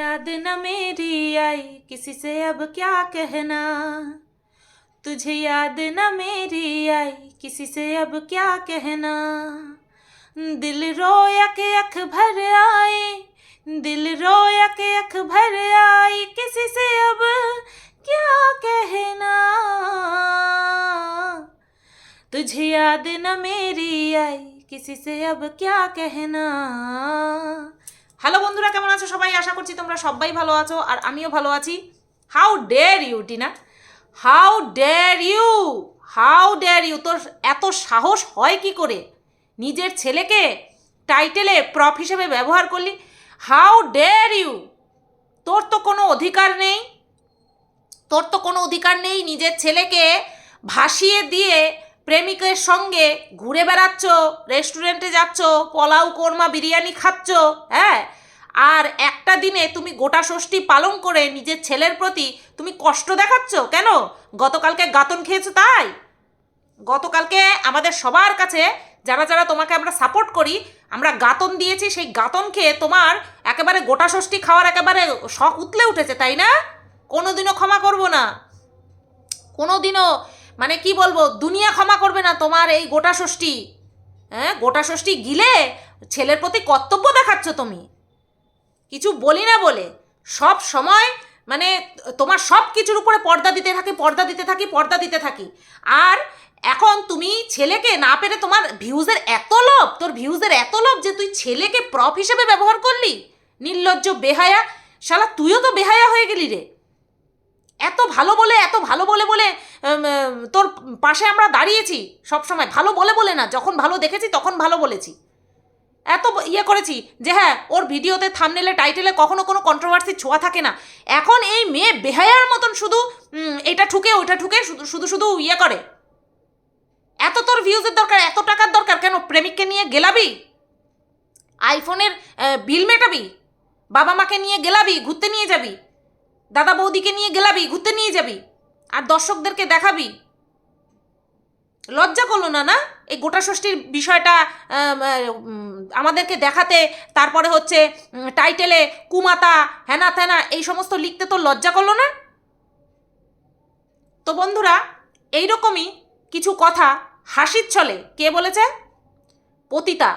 याद न मेरी आई, किसी से अब क्या कहना? तुझे याद न मेरी आई, किसी से अब क्या कहना? दिल रोया के अख भर आई दिल रोया के अख भर आई किसी से अब क्या कहना? तुझे याद न मेरी आई, किसी से अब क्या कहना? হ্যালো বন্ধুরা, কেমন আছো সবাই? আশা করছি তোমরা সবাই ভালো আছো আর আমিও ভালো আছি। How dare you Tina how dare you how dare you তোর এত সাহস হয় কি করে? নিজের ছেলেকে টাইটেলে প্রফ হিসেবে ব্যবহার করলি? হাউ ডেয়ার ইউ তোর তো কোনো অধিকার নেই। তোর তো কোনো অধিকার নেই নিজের ছেলেকে ভাসিয়ে দিয়ে প্রেমিকের সঙ্গে ঘুরে বেড়াচ্ছ রেস্টুরেন্টে যাচ্ছ, পোলাও, কোরমা, বিরিয়ানি খাচ্ছ হ্যাঁ? আর একটা দিনে তুমি গোটা ষষ্ঠী পালন করে নিজের ছেলের প্রতি তুমি কষ্ট দেখাচ্ছ কেন? গতকালকে গাতন খেয়েছো তাই? গতকালকে আমাদের সবার কাছে যারা যারা তোমাকে আমরা সাপোর্ট করি, আমরা গাতন দিয়েছি, সেই গাতন খেয়ে তোমার একেবারে গোটা ষষ্ঠী খাওয়ার একেবারে শখ উতলে উঠেছে, তাই না? কোনোদিনও ক্ষমা করব না। কোনোদিনও মানে কি বলব, দুনিয়া ক্ষমা করবে না তোমার এই গোটা ষষ্ঠী। হ্যাঁ গোটা ষষ্ঠী গিলে ছেলের প্রতি কর্তব্য দেখাচ্ছ তুমি। কিছু বলি না বলে, সব সময় মানে তোমার সব কিছুর উপরে পর্দা দিতে থাকি, পর্দা দিতে থাকি, পর্দা দিতে থাকি। আর এখন তুমি ছেলেকে না পেরে তোমার ভিউজের এত লোভ, তোর ভিউজের এত লোভ যে তুই ছেলেকে প্রপ হিসেবে ব্যবহার করলি? নির্লজ্জ, বেহায়া, শালা তুইও তো বেহায়া হয়ে গেলি রে। এত ভালো বলে, এত ভালো বলে বলে তোর পাশে আমরা দাঁড়িয়েছি সব সময় ভালো বলে বলে না, যখন ভালো দেখেছি তখন ভালো বলেছি। এত ইয়ে করেছি যে হ্যাঁ ওর ভিডিওতে থামনেলে টাইটেলে কখনো কোনো কন্ট্রোভার্সি ছোঁয়া থাকে না। এখন এই মেয়ে বেহায়ার মতন শুধু এটা ঠুকে, ওইটা ঠুকে, শুধু শুধু ইয়ে করে। এত তোর ভিউজের দরকার, এত টাকার দরকার, কেন প্রেমিককে নিয়ে গেলাবি? আইফোনের বিল মেটাবি? বাবা মাকে নিয়ে গেলাবি? ঘুরতে নিয়ে যাবি? দাদা বৌদিকে নিয়ে গেলাবি, ঘুরতে নিয়ে যাবি, আর দর্শকদেরকে দেখাবি। লজ্জা করল না না? এই গোটা ষষ্ঠীর বিষয়টা আমাদেরকে দেখাতে, তারপরে হচ্ছে টাইটেলে কুমাতা হ্যানা ত্যানা এই সমস্ত লিখতে তো লজ্জা করল না? তো বন্ধুরা, এইরকমই কিছু কথা হাসির ছলে, কে বলেছে? পতিতা,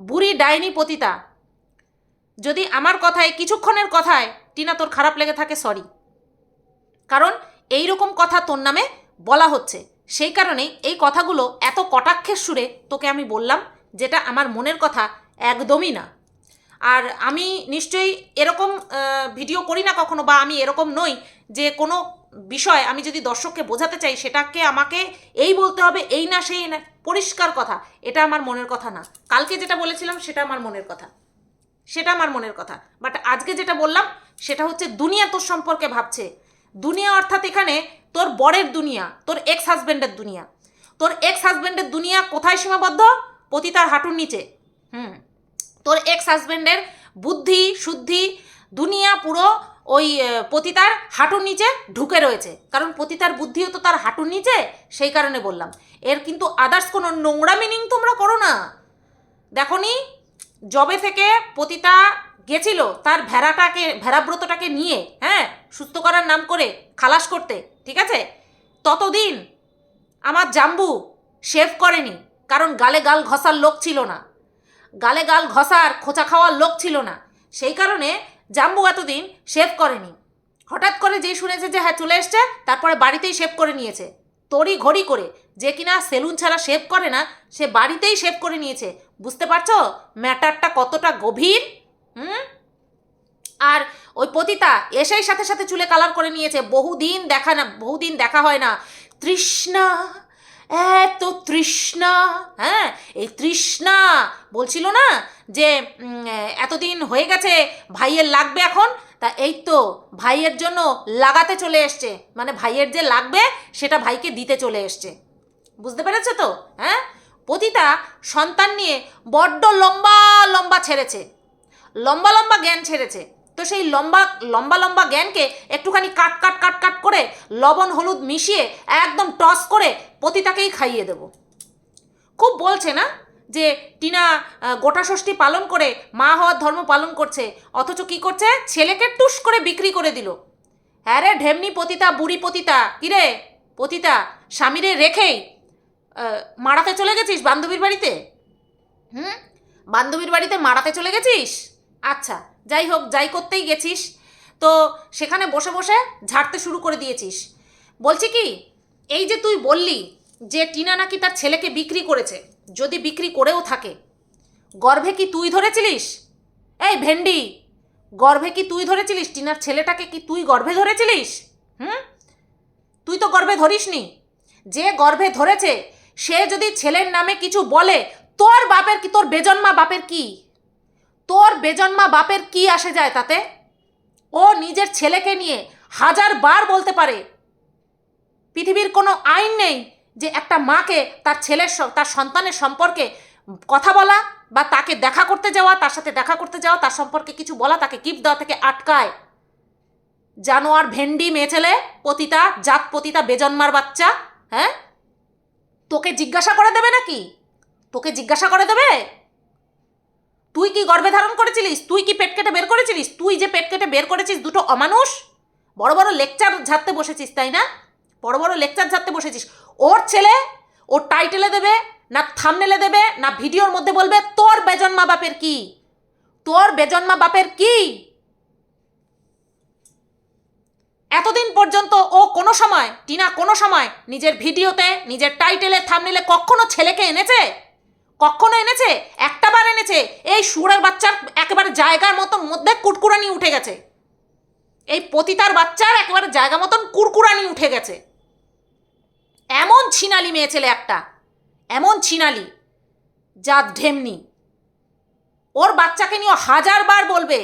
বুড়ি ডাইনি পতিতা। যদি আমার কথায়, কিছুক্ষণের কথায় টিনা তোর খারাপ লেগে থাকে সরি কারণ এই রকম কথা তোর নামে বলা হচ্ছে। সেই কারণেই এই কথাগুলো এত কটাক্ষের সুরে তোকে আমি বললাম, যেটা আমার মনের কথা একদমই না। আর আমি নিশ্চয়ই এরকম ভিডিও করি না কখনো, বা আমি এরকম নই যে কোনো বিষয় আমি যদি দর্শককে বোঝাতে চাই, সেটাকে আমাকে এই বলতে হবে, এই না, সেই না, পরিষ্কার কথা। এটা আমার মনের কথা না। কালকে যেটা বলেছিলাম, সেটা আমার মনের কথা। সেটা আমার মনের কথা। বাট আজকে যেটা বললাম সেটা হচ্ছে দুনিয়া তোর সম্পর্কে ভাবছে। দুনিয়া অর্থাৎ এখানে তোর বরের দুনিয়া, তোর এক্স হাজব্যান্ডের দুনিয়া। তোর এক্স হাজব্যান্ডের দুনিয়া কোথায় সীমাবদ্ধ? পতিতার হাঁটুর নিচে। হুম। তোর এক্স হাজব্যান্ডের বুদ্ধি, শুদ্ধি, দুনিয়া পুরো ওই পতিতার হাঁটুর নিচে ঢুকে রয়েছে। কারণ পতিতার বুদ্ধিও তো তার হাঁটুর নিচে, সেই কারণে বললাম। এর কিন্তু আদার্স কোনো নোংরা মিনিং তোমরা করো না। দেখনি জবে থেকে পতিতা গেছিল তার ভেড়াটাকে, ভেড়াব্রতটাকে নিয়ে হ্যাঁ সুস্থ করার নাম করে খালাস করতে, ঠিক আছে? ততদিন আমার জাম্বু শেভ করেনি, কারণ গালে গাল ঘষার লোক ছিল না। গালে গাল ঘষার, খোঁচা খাওয়ার লোক ছিল না। সেই কারণে জাম্বু এতদিন শেভ করেনি। হঠাৎ করে যেই শুনেছে যে হ্যাঁ চলে এসছে, তারপরে বাড়িতেই শেভ করে নিয়েছে। তড়ি ঘড়ি করে, যে কিনা সেলুন ছাড়া শেভ করে না, সে বাড়িতেই শেভ করে নিয়েছে। বুঝতে পারছ? ম্যাটারটা কতটা গভীর হুম? আর ওই পতিতা এসেই সাথে সাথে চুলে কালার করে নিয়েছে। বহুদিন দেখা না, বহুদিন দেখা হয় না। তৃষ্ণা, এত তৃষ্ণা হ্যাঁ? এই তৃষ্ণা বলছিল না যে এতদিন হয়ে গেছে, ভাইয়ের লাগবে এখন? তা এই তো ভাইয়ের জন্য লাগাতে চলে এসছে। মানে ভাইয়ের যে লাগবে, সেটা ভাইকে দিতে চলে এসছে। বুঝতে পেরেছ তো? হ্যাঁ? পতিতা সন্তান নিয়ে বড্ড লম্বা লম্বা ছেড়েছে। লম্বা লম্বা জ্ঞান ছেড়েছে। তো সেই লম্বা লম্বা লম্বা জ্ঞানকে একটুখানি কাট কাট কাট কাট করে লবণ, হলুদ মিশিয়ে একদম টস করে পতিতাকেই খাইয়ে দেব। খুব বলছে না যে টিনা গোটা ষষ্ঠী পালন করে, মা হওয়ার ধর্ম পালন করছে, অথচ কি করছে? ছেলেকে টুস করে বিক্রি করে দিল। হ্যাঁ রে ঢেমনি পতিতা, বুড়ি পতিতা কিরে পতিতা, স্বামীরে রেখেই মারাতে চলে গেছিস বান্ধবীর বাড়িতে? হুম? বান্ধবীর বাড়িতে মারাতে চলে গেছিস? আচ্ছা যাই হোক, যাই করতেই গেছিস। তো সেখানে বসে বসে ঝাড়তে শুরু করে দিয়েছিস। বলছি কি, এই যে তুই বললি যে টিনা নাকি তার ছেলেকে বিক্রি করেছে, যদি বিক্রি করেও থাকে, গর্ভে কি তুই ধরেছিলিস? এই ভেন্ডি, গর্ভে কি তুই ধরেছিলিস? টিনার ছেলেটাকে কি তুই গর্ভে ধরেছিলিস? হুম? তুই তো গর্ভে ধরিসনি। যে গর্ভে ধরেছে, সে যদি ছেলের নামে কিছু বলে, তোর বাপের কি, তোর বেজন্মা বাপের কি? তোর বেজন্মা বাপের কি আসে যায় তাতে? ও নিজের ছেলেকে নিয়ে হাজার বার বলতে পারে। পৃথিবীর কোনো আইন নেই যে একটা মাকে তার ছেলের তার সন্তানের সম্পর্কে কথা বলা বা তাকে দেখা করতে যাওয়া, তার সাথে দেখা করতে যাওয়া, তার সম্পর্কে কিছু বলা, তাকে গিফট দেওয়া থেকে আটকায়। জানোয়ার ভেন্ডি মেয়ে ছেলে, পতিতা, জাত পতিতা বেজন্মার বাচ্চা হ্যাঁ? তোকে জিজ্ঞাসা করে দেবে নাকি? তোকে জিজ্ঞাসা করে দেবে? তুই কি গর্ভে ধারণ করেছিলিস? তুই কি পেট কেটে বের করেছিলিস? তুই যে পেট কেটে বের করেছিস দুটো অমানুষ? বড় বড় লেকচার ঝাড়তে বসেছিস, তাই না? বড় বড় লেকচার ঝাড়তে বসেছিস। ওর ছেলে ওর টাইটেলে দেবে, না থামনেলে দেবে, না ভিডিওর মধ্যে বলবে, তোর বেজন্মা বাপের কি? তোর বেজন্মা বাপের কি? এতদিন পর্যন্ত ও কোনো সময়, টিনা কোনো সময় নিজের ভিডিওতে, নিজের টাইটেলে, থামনেলে কখনো ছেলেকে এনেছে? কখনো এনেছে? একটা বার এনেছে? এই সুরের বাচ্চার একেবারে জায়গার মতন মধ্যে কুটকুরানি উঠে গেছে। এই পতিতার বাচ্চার একেবারে জায়গা মতন কুরকুরানি উঠে গেছে। এমন ছিনালি মেয়ে ছেলে একটা, এমন ছিনালি, যা ঢেমনি ওর বাচ্চাকে নিয়ে ও হাজার বার বলবে,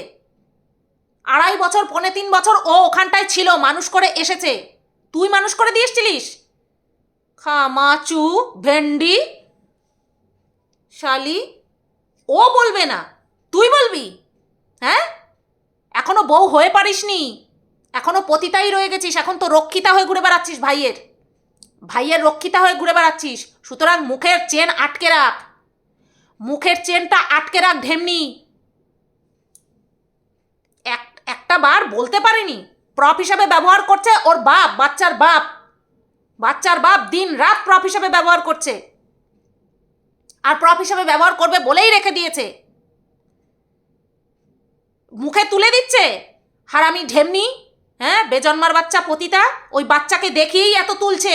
আড়াই বছর, পনে তিন বছর ও ওখানটায় ছিল, মানুষ করে এসেছে। তুই মানুষ করে দিয়েছিলিস? খামাচু, ভেন্ডি, শালি ও বলবে না। তুই বলবি? হ্যাঁ? এখনও বউ হয়ে পারিসনি। এখনও পতিতাই রয়ে গেছিস। এখন তো রক্ষিতা হয়ে ঘুরে বেড়াচ্ছিস ভাইয়ের। ভাইয়ের রক্ষিতা হয়ে ঘুরে বেড়াচ্ছিস। সুতরাং মুখের চেন আটকে রাখ। মুখের চেনটা আটকে রাখ ঢেমনি এক, একটা বার বলতে পারিনি। প্রপ হিসাবে ব্যবহার করছে ওর বাপ, বাচ্চার বাপ। বাচ্চার বাপ দিন রাত প্রপ হিসাবে ব্যবহার করছে। আর প্রপ হিসাবে ব্যবহার করবে বলেই রেখে দিয়েছে। মুখে তুলে দিচ্ছে? হারামি ঢেমনি হ্যাঁ বেজন্মার বাচ্চা পতিতা, ওই বাচ্চাকে দেখিয়েই এত তুলছে।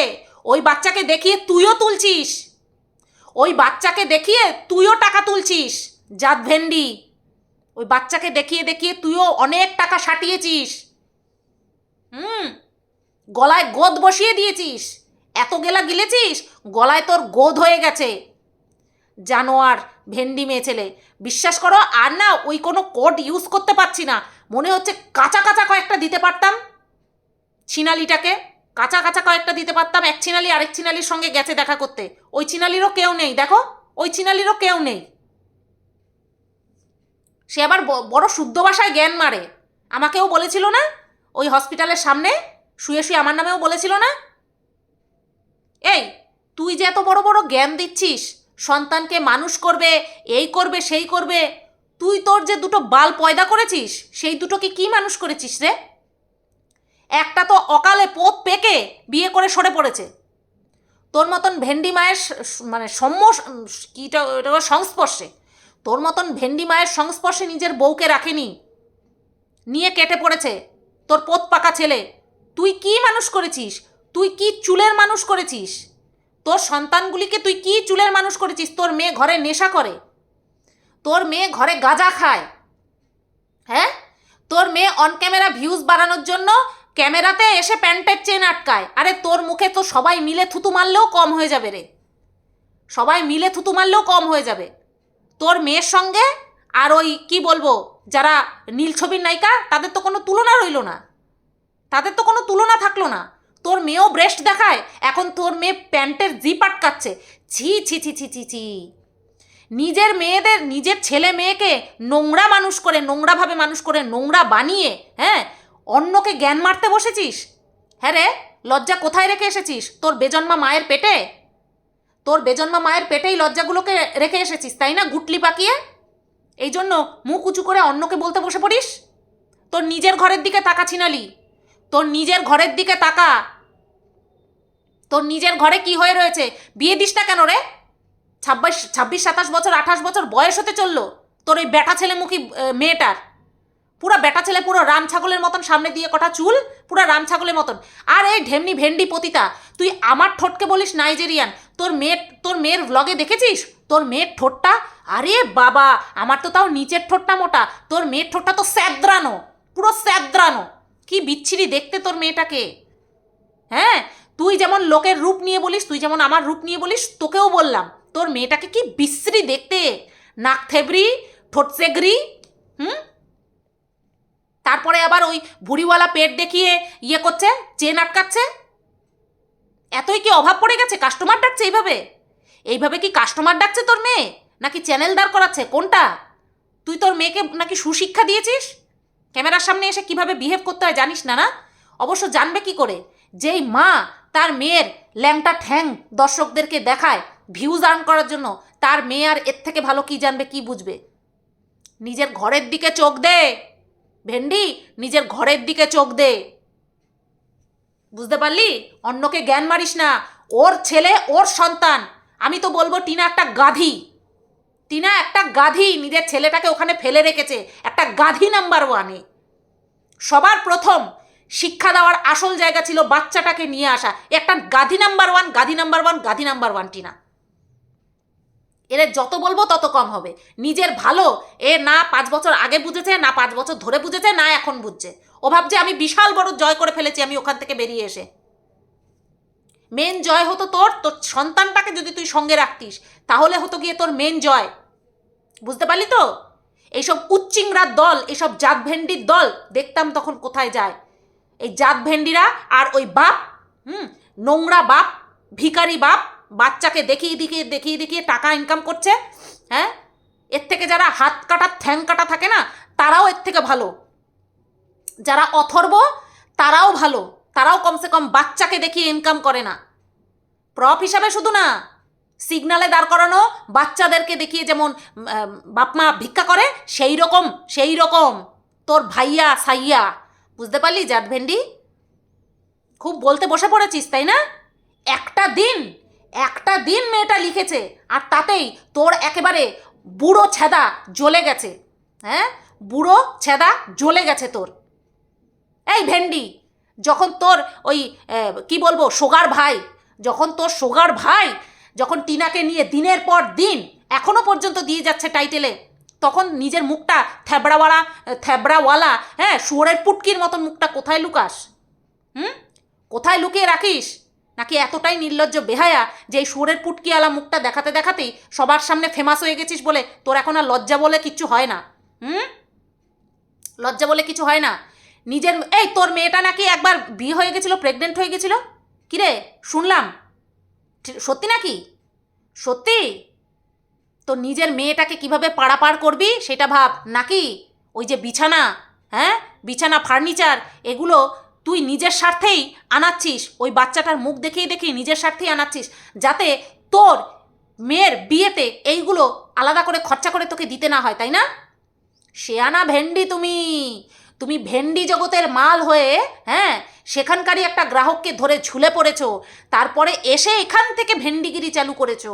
ওই বাচ্চাকে দেখিয়ে তুইও তুলছিস। ওই বাচ্চাকে দেখিয়ে তুইও টাকা তুলছিস, জাত ভেন্ডি। ওই বাচ্চাকে দেখিয়ে দেখিয়ে তুইও অনেক টাকা সাটিয়েছিস। হুম, গলায় গোদ বসিয়ে দিয়েছিস। এত গেলা গিলেছিস, গলায় তোর গোদ হয়ে গেছে। জানোয়ার, ভেন্ডি মেয়ে ছেলে। বিশ্বাস করো, আর না, ওই কোনো কোড ইউজ করতে পারছি না। মনে হচ্ছে কাঁচা কাঁচা কয়েকটা দিতে পারতাম। ছিনালিটাকে কাঁচা কাঁচা কয়েকটা দিতে পারতাম। এক ছিনালি আরেক ছিনালির সঙ্গে গেছে দেখা করতে। ওই ছিনালিরও কেউ নেই, দেখো, ওই ছিনালিরও কেউ নেই। সে আবার বড় শুদ্ধ ভাষায় জ্ঞান মারে। আমাকেও বলেছিল না? ওই হসপিটালের সামনে শুয়ে শুয়ে আমার নামেও বলেছিল না? এই, তুই যে এত বড় বড় জ্ঞান দিচ্ছিস সন্তানকে মানুষ করবে, এই করবে, সেই করবে। তুই তোর যে দুটো বাল পয়দা করেছিস, সেই দুটোকে কি মানুষ করেছিস রে? একটা তো অকালে পোত পেকে বিয়ে করে সরে পড়েছে। তোর মতন ভেন্ডি মায়ের মানে সম্য কীটা সংস্পর্শে। তোর মতন ভেন্ডি মায়ের সংস্পর্শে নিজের বউকে রাখেনি। নিয়ে কেটে পড়েছে তোর পোত পাকা ছেলে। তুই কি মানুষ করেছিস? তুই কি চুলের মানুষ করেছিস? তোর সন্তানগুলিকে তুই কি চুলের মানুষ করেছিস? তোর মেয়ে ঘরে নেশা করে। তোর মেয়ে ঘরে গাঁজা খায়। হ্যাঁ? তোর মেয়ে অন ক্যামেরা ভিউজ বাড়ানোর জন্য ক্যামেরাতে এসে প্যান্টের চেন আটকায়। আরে তোর মুখে তো সবাই মিলে থুতু মারলেও কম হয়ে যাবে রে। সবাই মিলে থুতু মারলেও কম হয়ে যাবে। তোর মেয়ের সঙ্গে আর ওই কি বলব, যারা নীল ছবির নায়িকা, তাদের তো কোনো তুলনা রইল না। তাদের তো কোনো তুলনা থাকল না। তোর মেয়েও ব্রেস্ট দেখায়, এখন তোর মেয়ে প্যান্টের জিপ আটকাচ্ছে। ছি ছি ছি ছি ছি ছি। নিজের মেয়েদের, নিজের ছেলে মেয়েকে নোংরা মানুষ করে, নোংরাভাবে মানুষ করে, নোংরা বানিয়ে হ্যাঁ? অন্যকে জ্ঞান মারতে বসেছিস? হ্যাঁ রে, লজ্জা কোথায় রেখে এসেছিস? তোর বেজন্মা মায়ের পেটে? তোর বেজন্মা মায়ের পেটেই লজ্জাগুলোকে রেখে এসেছিস, তাই না, গুটলি পাকিয়ে? এই জন্য মুখ উঁচু করে অন্যকে বলতে বসে পড়িস? তোর নিজের ঘরের দিকে তাকা ছিনালি তোর নিজের ঘরের দিকে তাকা। তোর নিজের ঘরে কি হয়ে রয়েছে? বিয়ে দিস না কেন রে? ছাব্বিশ ছাব্বিশ, সাতাশ বছর, আঠাশ বছর বয়স হতে চলল। তোর ওই বেটা ছেলেমুখী মেয়েটার। পুরো বেটা ছেলে, পুরো রাম ছাগলের মতন সামনে দিয়ে কটা চুল, পুরো রাম ছাগলের মতন। আর এই ঢেমনি ভেন্ডি পতিতা, তুই আমার ঠোঁটকে বলিস নাইজেরিয়ান। তোর মেয়ের তোর মেয়ের ব্লগে দেখেছিস? তোর মেয়ের ঠোঁটটা? আরে বাবা, আমার তো তাও নিচের ঠোঁটটা মোটা। তোর মেয়ের ঠোঁটটা তো স্যাদ্রানো, পুরো স্যাদ্রানো। কি বিচ্ছিরি দেখতে তোর মেয়েটাকে? হ্যাঁ? তুই যেমন লোকের রূপ নিয়ে বলিস, তুই যেমন আমার রূপ নিয়ে বলিস, তোকেও বললাম, তোর মেয়েটাকে কি বিশ্রী দেখতে? নাক থেবরি ঠোঁট সেগরি হুম? তারপরে আবার ওই ভুড়িওয়ালা পেট দেখিয়ে ইয়ে করছে, চেন আটকাচ্ছে? এতই কি অভাব পড়ে গেছে? কাস্টমার ডাকছে এইভাবে? এইভাবে কি কাস্টমার ডাকছে তোর মেয়ে? নাকি চ্যানেল দাঁড় করাচ্ছে? কোনটা? তুই তোর মেয়েকে নাকি সুশিক্ষা দিয়েছিস? ক্যামেরার সামনে এসে কীভাবে বিহেভ করতে হয় জানিস না না? অবশ্য জানবে কি করে? যেই মা তার মেয়ের ল্যাংটা ঠ্যাং দর্শকদেরকে দেখায় ভিউজ আর্ন করার জন্য, তার মেয়ে আর এর থেকে ভালো কি জানবে, কি বুঝবে? নিজের ঘরের দিকে চোখ দে। ভেন্ডি, নিজের ঘরের দিকে চোখ দে। বুঝতে পারলি? অন্যকে জ্ঞান মারিস না। ওর ছেলে, ওর সন্তান। আমি তো বলব টিনা একটা গাধি। টিনা একটা গাধি নিজের ছেলেটাকে ওখানে ফেলে রেখেছে। একটা গাধি নাম্বার ওয়ানে সবার প্রথম শিক্ষা দেওয়ার আসল জায়গা ছিল বাচ্চাটাকে নিয়ে আসা। একটা গাধি নাম্বার ওয়ান গাধি নাম্বার ওয়ান গাধি নাম্বার ওয়ান টিনা। এদের যত বলব তত কম হবে। নিজের ভালো, এ না পাঁচ বছর আগে বুঝেছে, না পাঁচ বছর ধরে বুঝেছে, না এখন বুঝছে। ও ভাবছে, আমি বিশাল বড় জয় করে ফেলেছি, আমি ওখান থেকে বেরিয়ে এসে। মেন জয় হতো তোর তোর সন্তানটাকে যদি তুই সঙ্গে রাখতিস, তাহলে হতো গিয়ে তোর মেন জয়। বুঝতে পারলি তো? এইসব উচ্চিংড়ার দল, এইসব জাত ভেন্ডির দল, দেখতাম তখন কোথায় যায়। এই জাত ভেন্ডিরা আর ওই বাপ, হুম, নোংরা বাপ ভিকারি বাপ, বাচ্চাকে দেখিয়ে দেখিয়ে দেখিয়ে দেখিয়ে টাকা ইনকাম করছে হ্যাঁ? এর থেকে যারা হাত কাটা, ঠ্যাং কাটা থাকে না, তারাও এর থেকে ভালো। যারা অথর্ব, তারাও ভালো। তারাও কমসে কম বাচ্চাকে দেখিয়ে ইনকাম করে না। প্রপ হিসাবে শুধু না সিগনালে দাঁড় করানো বাচ্চাদেরকে দেখিয়ে যেমন বাপমা ভিক্ষা করে, সেই রকম সেই রকম। তোর ভাইয়া সাইয়া, বুঝতে পারলি জাত ভেন্ডি? খুব বলতে বসে পড়েছিস, তাই না? একটা দিন একটা দিন মেয়েটা লিখেছে, আর তাতেই তোর একেবারে বুড়ো ছেদা জ্বলে গেছে। হ্যাঁ? বুড়ো ছেদা জ্বলে গেছে তোর। এই ভেন্ডি যখন তোর ওই কি বলব, সোগার ভাই, যখন তোর সোগার ভাই যখন টিনাকে নিয়ে দিনের পর দিন এখনও পর্যন্ত দিয়ে যাচ্ছে টাইটেলে, তখন নিজের মুখটা থ্যাবড়াওয়ালা থ্যাবড়াওয়ালা হ্যাঁ শুয়োরের পুটকির মতন মুখটা কোথায় লুকাস? হুম? কোথায় লুকিয়ে রাখিস? নাকি এতটাই নির্লজ্জ বেহায়া যে এই শুয়োরের পুটকিওয়ালা মুখটা দেখাতে দেখাতেই সবার সামনে ফেমাস হয়ে গেছিস বলে তোর এখন আর লজ্জা বলে কিচ্ছু হয় না? হুম? লজ্জা বলে কিছু হয় না? নিজের, এই তোর মেয়েটা নাকি একবার বিয়ে হয়ে গেছিল প্রেগনেন্ট হয়ে গেছিল? কিরে, শুনলাম। সত্যি নাকি? সত্যি? তো নিজের মেয়েটাকে কীভাবে পাড়াপাড় করবি সেটা ভাব, নাকি? ওই যে বিছানা হ্যাঁ? বিছানা, ফার্নিচার, এগুলো তুই নিজের স্বার্থেই আনাচ্ছিস। ওই বাচ্চাটার মুখ দেখিয়ে দেখিয়ে নিজের স্বার্থেই আনাচ্ছিস। যাতে তোর মেয়ের বিয়েতে এইগুলো আলাদা করে খরচা করে তোকে দিতে না হয়, তাই না? শেয়ানা ভেন্ডি তুমি! তুমি ভেন্ডি জগতের মাল হয়ে হ্যাঁ সেখানকারই একটা গ্রাহককে ধরে ঝুলে পড়েছো, তারপরে এসে এখান থেকে ভেন্ডিগিরি চালু করেছ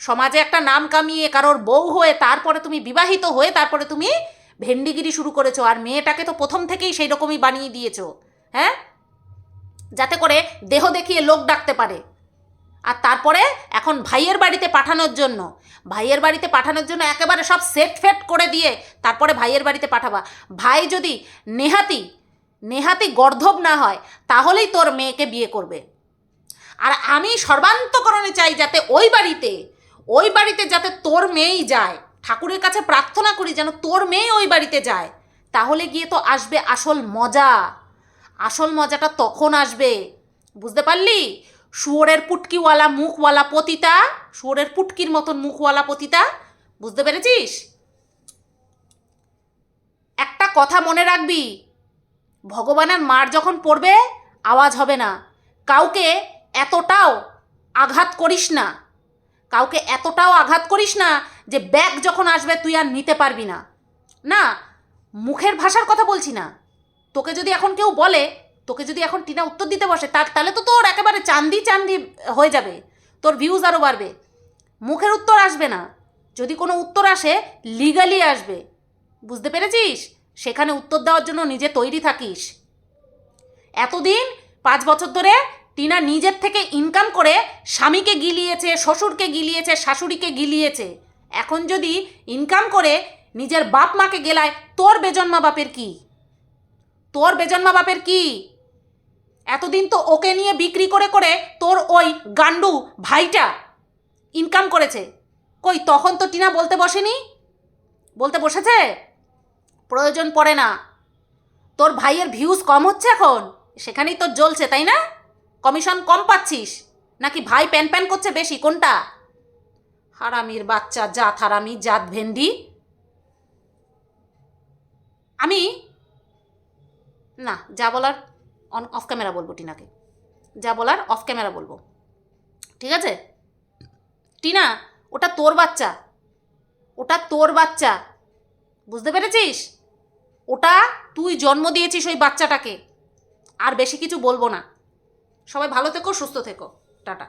সমাজে একটা নাম কামিয়ে কারোর বউ হয়ে তারপরে তুমি বিবাহিত হয়ে তারপরে তুমি ভেন্ডিগিরি শুরু করেছ, আর মেয়েটাকে তো প্রথম থেকেই সেই রকমই বানিয়ে দিয়েছ হ্যাঁ? যাতে করে দেহ দেখিয়ে লোক ডাকতে পারে। আর তারপরে এখন ভাইয়ের বাড়িতে পাঠানোর জন্য। ভাইয়ের বাড়িতে পাঠানোর জন্য একেবারে সব সেট ফেট করে দিয়ে তারপরে ভাইয়ের বাড়িতে পাঠাবা। ভাই যদি নেহাতি নেহাতি গর্ধব না হয়, তাহলেই তোর মেয়েকে বিয়ে করবে। আর আমি সর্বান্তকরণে চাই যাতে ওই বাড়িতে ওই বাড়িতে যাতে তোর মেয়েই যায়। ঠাকুরের কাছে প্রার্থনা করি যেন তোর মেয়ে ওই বাড়িতে যায়। তাহলে গিয়ে তো আসবে আসল মজা। আসল মজাটা তখন আসবে। বুঝতে পারলি? শুয়োরের পুটকিওয়ালা মুখওয়ালা পতিতা, শুয়োরের পুটকির মতন মুখওয়ালা পতিতা, বুঝতে পেরেছিস? একটা কথা মনে রাখবি, ভগবানের মার যখন পড়বে, আওয়াজ হবে না। কাউকে এতটাও আঘাত করিস না। কাউকে এতটাও আঘাত করিস না যে ব্যাগ যখন আসবে তুই আর নিতে পারবি না। না, মুখের ভাষার কথা বলছি না। তোকে যদি এখন কেউ বলে তোকে যদি এখন টিনা উত্তর দিতে বসে তার তাহলে তো তোর একেবারে চান্দি চান্দি হয়ে যাবে। তোর ভিউজ আরও বাড়বে। মুখের উত্তর আসবে না। যদি কোনো উত্তর আসে লিগালি আসবে। বুঝতে পেরেছিস? সেখানে উত্তর দেওয়ার জন্য নিজে তৈরি থাকিস। এতদিন, পাঁচ বছর ধরে টিনা নিজের থেকে ইনকাম করে স্বামীকে গিলিয়েছে, শ্বশুরকে গিলিয়েছে, শাশুড়িকে গিলিয়েছে। এখন যদি ইনকাম করে নিজের বাপ মাকে গেলায়, তোর বেজন্মা বাপের কি? তোর বেজন্মা বাপের কি? এতদিন তো ওকে নিয়ে বিক্রি করে করে তোর ওই গান্ডু ভাইটা ইনকাম করেছে। কই, তখন তো টিনা বলতে বসেনি? বলতে বসেছে? প্রয়োজন পড়ে না। তোর ভাইয়ের ভিউজ কম হচ্ছে এখন। সেখানেই তোর জ্বলছে, তাই না? কমিশন কম পাচ্ছিস। নাকি ভাই প্যান প্যান করছে বেশি, কোনটা? হারামির বাচ্চা, জাত হারামি, জাত ভেন্ডি। আমি না, যা বলার অন অফ ক্যামেরা বলব টিনাকে। যা বলার অফ ক্যামেরা বলব। ঠিক আছে? টিনা, ওটা তোর বাচ্চা। ওটা তোর বাচ্চা। বুঝতে পেরেছিস? ওটা তুই জন্ম দিয়েছিস ওই বাচ্চাটাকে। আর বেশি কিছু বলব না। সবাই ভালো থেকো, সুস্থ থেকো। টাটা।